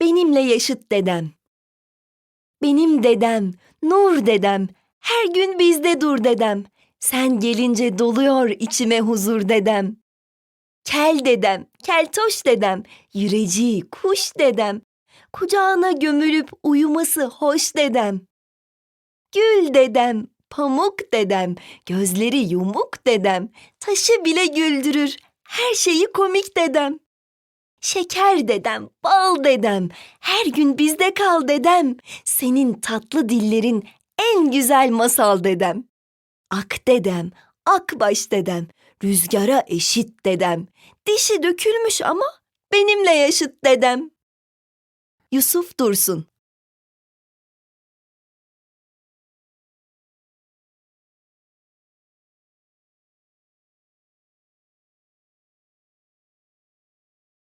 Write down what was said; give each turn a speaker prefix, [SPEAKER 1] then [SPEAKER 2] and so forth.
[SPEAKER 1] benimle yaşıt dedem. Benim dedem, nur dedem, her gün bizde dur dedem. Sen gelince doluyor içime huzur dedem. Kel dedem, keltoş dedem, yüreci kuş dedem. Kucağına gömülüp uyuması hoş dedem. Gül dedem, pamuk dedem, gözleri yumuk dedem, taşı bile güldürür, her şeyi komik dedem. Şeker dedem, bal dedem, her gün bizde kal dedem, senin tatlı dillerin en güzel masal dedem. Ak dedem, akbaş dedem, rüzgara eşit dedem, dişi dökülmüş ama benimle yaşıt dedem. Yusuf Dursun